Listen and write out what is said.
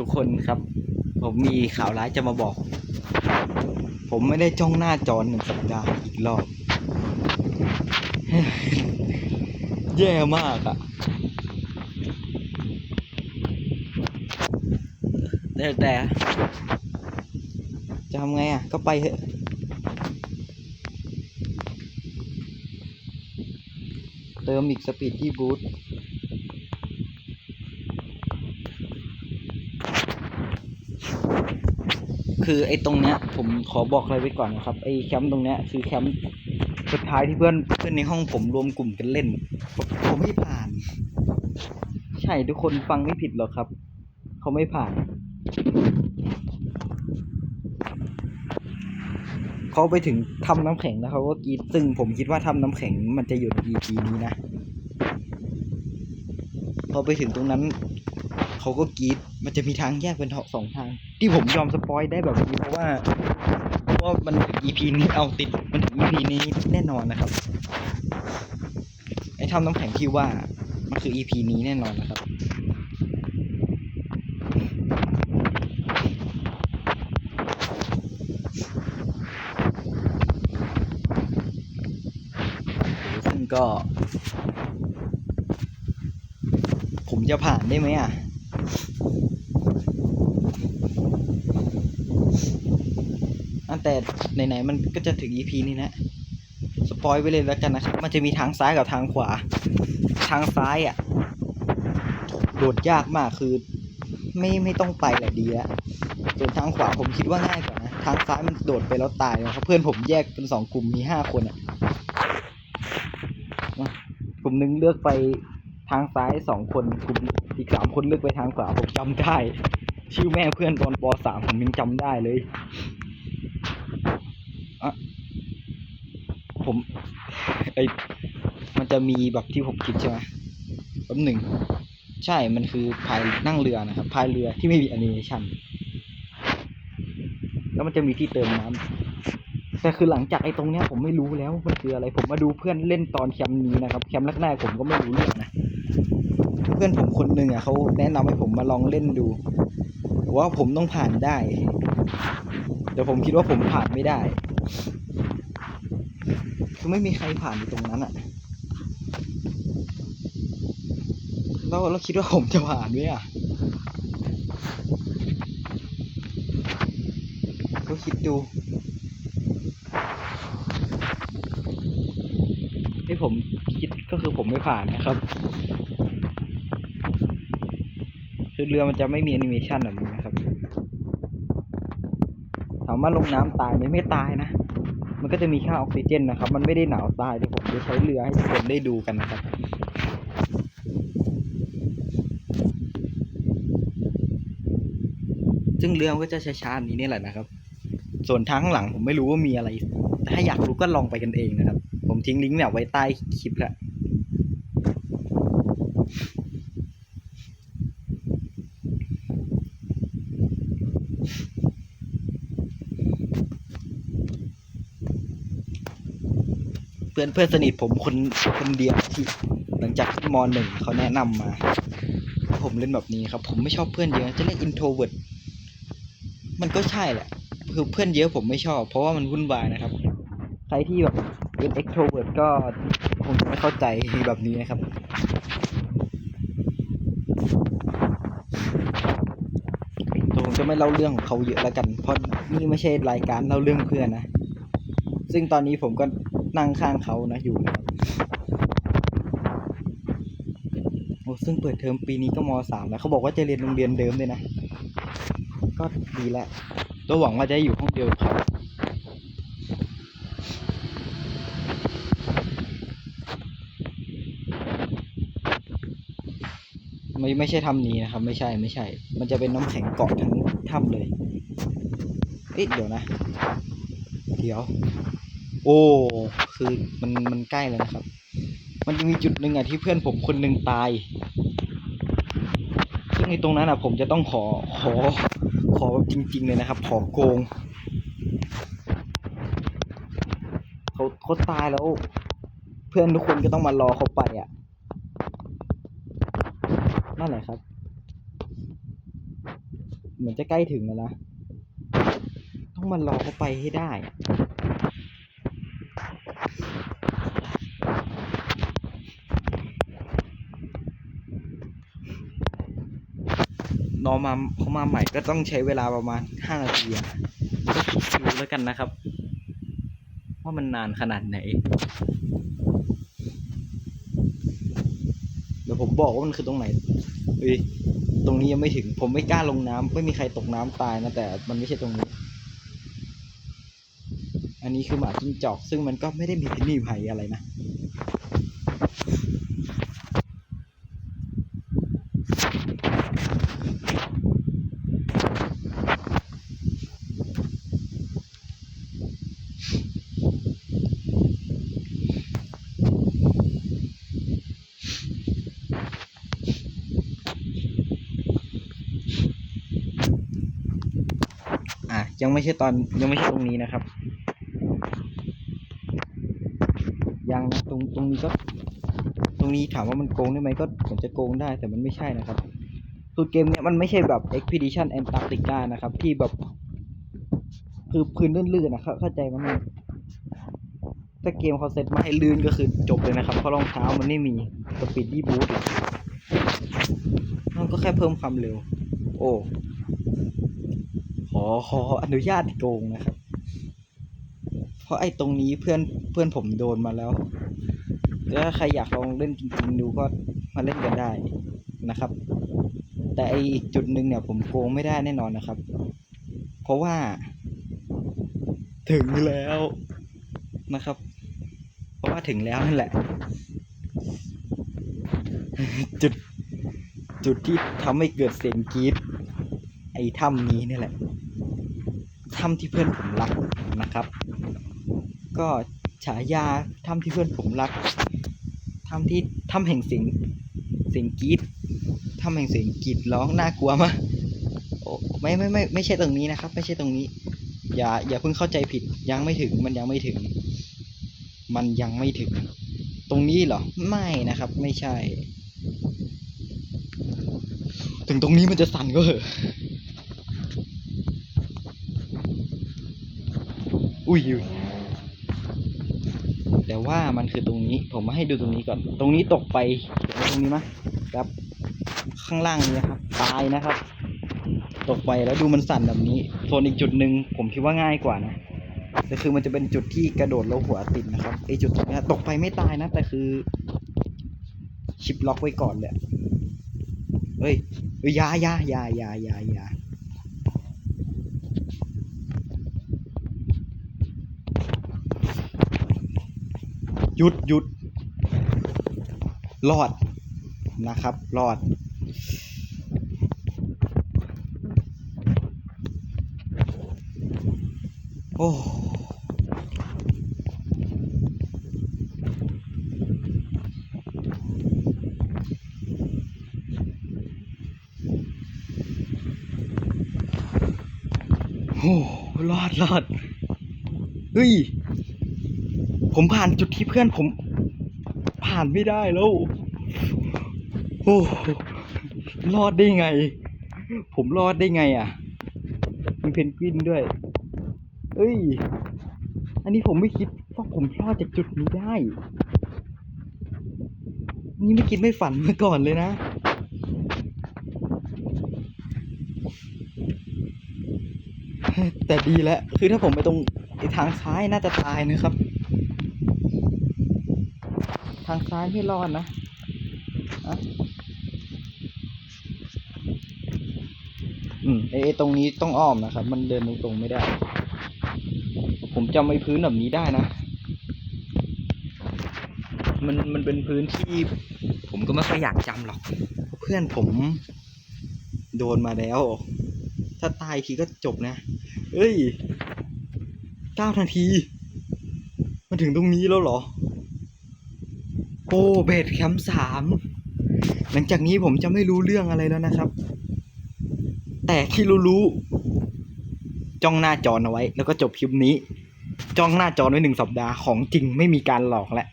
ทุกคนครับ ผมมีข่าวร้ายจะมาบอก ผมไม่ได้จ้องหน้าจอหนึ่งสัปดาห์อีกรอบ แย่มากอะแต่แต่จะทำไงอะก็ไปเถอะเติมอีกสปีดที่บูท คือไอ้ตรงเนี้ย ผมขอบอกอะไรไว้ก่อนนะครับไอ้แคมป์ตรงเนี้ยคือแคมป์สุดท้ายที่เพื่อนเพื่อนในห้องผมรวมกลุ่มกันเล่น ผมไม่ผ่าน ใช่ทุกคนฟังไม่ผิดหรอกครับ เขาไม่ผ่าน เขาไปถึงทำน้ำแข็งแล้วเขาก็กรีดซึ่งผมคิดว่าทำน้ำแข็งมันจะอยู่ใน EP นี้นะพอไปถึงตรงนั้น เขาก็กรีดมันจะมีทางแยกเป็นสองทาง ที่ผมยอมสปอยได้แบบนี้เพราะว่าเพราะว่ามันถึง EP นี้เอาติดมันถึง EP นี้แน่นอนนะครับไอ้ทำน้ำแข็งที่ว่ามันคือ EP นี้แน่นอนนะครับซึ่งก็ ผมจะผ่านได้ไหมอะ อัน แต่ไหนๆมันก็จะถึง EP นี้นะสปอยไว้เลยแล้วกันนะครับ มันจะมีทางซ้ายกับทางขวา ทางซ้ายอะ โดดยากมากคือ ไม่ไม่ต้องไปแหละดีแล้วส่วนทางขวาผมคิดว่าง่ายกว่านะทางซ้ายมันโดดไปแล้วตายนะครับเพื่อนผมแยกเป็นสองกลุ่มมีห้าคนอะกลุ่มหนึ่งเลือกไปทางซ้ายสองคนกลุ่มอีกสามคนเลือกไปทางขวาผมจำได้ ชื่อแม่เพื่อนตอนปสามผมยังจำได้เลย อะผมไอมันจะมีแบบที่ผมคิดใช่ไหมแป๊บหนึ่ง ใช่มันคือพายนั่งเรือนะครับพายเรือที่ไม่มีแอนิเมชันแล้วมันจะมีที่เติมน้ำแต่คือหลังจากไอ้ตรงเนี้ยผมไม่รู้แล้วมันคืออะไร ผมมาดูเพื่อนเล่นตอนแคมป์นี้นะครับแคมป์แรกๆผมก็ไม่รู้เรื่องนะเพื่อนผมคนหนึ่งอะเขาแนะนำให้ผมมาลองเล่นดูว่าผมต้องผ่านได้ แต่ผมคิดว่าผมผ่านไม่ได้ คือไม่มีใครผ่านอยู่ตรงนั้นอะแล้วเราคิดว่าผมจะผ่านไหมอะก็คิดดูที่ผมคิดก็คือผมไม่ผ่านนะครับ คือเรือมันจะไม่มีแอนิเมชันแบบนี้นะครับ ถามว่าลงน้ำตายไหมไม่ตายนะ มันก็จะมีค่าออกซิเจนนะครับ มันไม่ได้หนาวตายเดี๋ยวผมจะใช้เรือให้ทุกคนได้ดูกันนะครับซึ่งเรือมันก็จะช้าๆนี้นี่แหละนะครับ ส่วนทางข้างหลังผมไม่รู้ว่ามีอะไรถ้าอยากรู้ก็ลองไปกันเองนะครับ ผมทิ้งลิงก์เนี่ยไว้ใต้คลิปแหละ พื่อนเพื่อนสนิทผมคนคนเดียวที่หลังจากขึ้นมหนึ่งเขาแนะนำมา ผมเล่นแบบนี้ครับ ผมไม่ชอบเพื่อนเยอะจะเรียก introvert มันก็ใช่แหละ คือเพื่อนเยอะผมไม่ชอบ เพราะว่ามันวุ่นวายนะครับ ใครที่แบบเป็น extrovert ก็คงจะไม่เข้าใจแบบนี้นะครับผมจะไม่เล่าเรื่องของเขาเยอะแล้วกัน เพราะนี่ไม่ใช่รายการเล่าเรื่องเพื่อนนะ ซึ่งตอนนี้ผมก็ นั่งข้างเขานะอยู่นะครับโอ้ซึ่งเปิดเทอมปีนี้ก็มสามแล้วเขาบอกว่าจะเรียนโรงเรียนเดิมด้วยนะ ก็ดีแล้วก็หวังว่าจะได้อยู่ห้องเดียวกับเขาไม่ไม่ใช่ถ้ำนี้นะครับ ไม่ใช่ไม่ใช่ มันจะเป็นน้ำแข็งเกาะทั้งถ้ำเลยเอ๊ะเดี๋ยวนะ เดี๋ยว โอ้คือมันมันใกล้แล้วนะครับ มันจะมีจุดหนึ่งอะที่เพื่อนผมคนหนึ่งตายซึ่งในตรงนั้นอะ ผมจะต้องขอขอขอแบบจริง ๆ เลยนะครับ ขอโกงเขาเขาตายแล้ว เพื่อนทุกคนก็ต้องมารอเขาไปอะนั่นแหละครับ เหมือนจะใกล้ถึงแล้วนะ ต้องมารอเขาไปให้ได้ อะรอมาเขามาใหม่ก็ต้องใช้เวลาประมาณห้านาทีอะก็คิดดูแล้วกันนะครับ ว่ามันนานขนาดไหนเดี๋ยวผมบอกว่ามันคือตรงไหนเอ้ยตรงนี้ยังไม่ถึง ผมไม่กล้าลงน้ำไม่มีใครตกน้ำตายนะแต่มันไม่ใช่ตรงนี้ อันนี้คือหมาจิ้งจอก ซึ่งมันก็ไม่ได้มีพิษมีภัยอะไรนะ ยังไม่ใช่ตอนยังไม่ใช่ตรงนี้นะครับ ยังนะตรงตรงนี้ก็ ตรงนี้ถามว่ามันโกงได้ไหมก็ผมจะโกงได้แต่มันไม่ใช่นะครับคือเกมเนี้ยมันไม่ใช่แบบ Expedition Antarctica นะครับ ที่แบบ คือพื้นลื่นๆนะครับเข้าใจไหมถ้าเกมเขาเซตมาให้ลื่นก็คือจบเลยนะครับ เพราะรองเท้ามันไม่มีสปีดดี้บูทมันก็แค่เพิ่มความเร็ว โอ้ อขออนุญาตโกงนะครับ เพราะไอ้ตรงนี้เพื่อนเพื่อนผมโดนมาแล้วถ้าใครอยากลองเล่นจริงๆดูก็มาเล่นกันได้นะครับ แต่ไออีกจุดหนึ่งเนี่ยผมโกงไม่ได้แน่นอนนะครับ เพราะว่า ถึงแล้วนะครับ เพราะว่าถึงแล้วนั่นแหละ จุดจุดที่ทำให้เกิดเสียงกรีดไอ้ถ้ำนี้นี่แหละ ถ้ำที่เพื่อนผมรักนะครับ ก็ฉายาถ้ำที่เพื่อนผมรักถ้ำที่ถ้ำแห่งเสียงเสียงกรีดถ้ำแห่งเสียงกรีดร้องน่ากลัวมากโอ้ไม่ไม่ไม่ไม่ใช่ตรงนี้นะครับ ไม่ใช่ตรงนี้ อย่าอย่าเพิ่งเข้าใจผิดยังไม่ถึงมันยังไม่ถึง มันยังไม่ถึง ตรงนี้เหรอไม่นะครับ ไม่ใช่ ถึงตรงนี้มันจะสั่นก็เหอะ อุ้ยแต่ว่ามันคือตรงนี้ ผมมาให้ดูตรงนี้ก่อน ตรงนี้ตกไปเห็นตรงนี้มะครับ ข้างล่างนี้นะครับ ตายนะครับ ตกไปแล้วดูมันสั่นแบบนี้ ส่วนอีกจุดหนึ่งผมคิดว่าง่ายกว่านะแต่คือมันจะเป็นจุดที่กระโดดแล้วหัวติดนะครับไอจุดตรงนี้ตกไปไม่ตายนะ แต่คือ ชิปล็อกไว้ก่อนเลยเฮ้ยเอ้ยยายายายายายา หยุดหยุดรอดนะครับรอด โอ้โอ้รอดรอดเฮ้ย ผมผ่านจุดที่เพื่อนผม ผ่านไม่ได้แล้ว โอ้รอดได้ไง ผมรอดได้ไงอะ มีเพนกวินด้วยเอ้ย อันนี้ผมไม่คิดว่าผมรอดจากจุดนี้ได้ นี่ไม่คิดไม่ฝันมาก่อนเลยนะแต่ดีแล้ว คือถ้าผมไปตรงทางซ้ายน่าจะตายนะครับ ทางซ้ายไม่รอดนะอะอืมไอ้ไอ้ตรงนี้ต้องอ้อมนะครับ มันเดินตรงๆไม่ได้ ผมจำไอ้พื้นแบบนี้ได้นะ มันมันเป็นพื้นที่ ผมก็ไม่ค่อยอยากจำหรอก เพราะเพื่อนผม โดนมาแล้ว ถ้าตายทีก็จบนะ เอ้ยเก้านาทีมาถึงตรงนี้แล้วเหรอ โอ้เบดแคมป์สามหลังจากนี้ผมจะไม่รู้เรื่องอะไรแล้วนะครับ แต่ที่รู้ๆจ้องหน้าจอเอาไว้ แล้วก็จบคลิปนี้ จ้องหน้าจอไว้หนึ่งสัปดาห์ของจริงไม่มีการหลอกแล้ว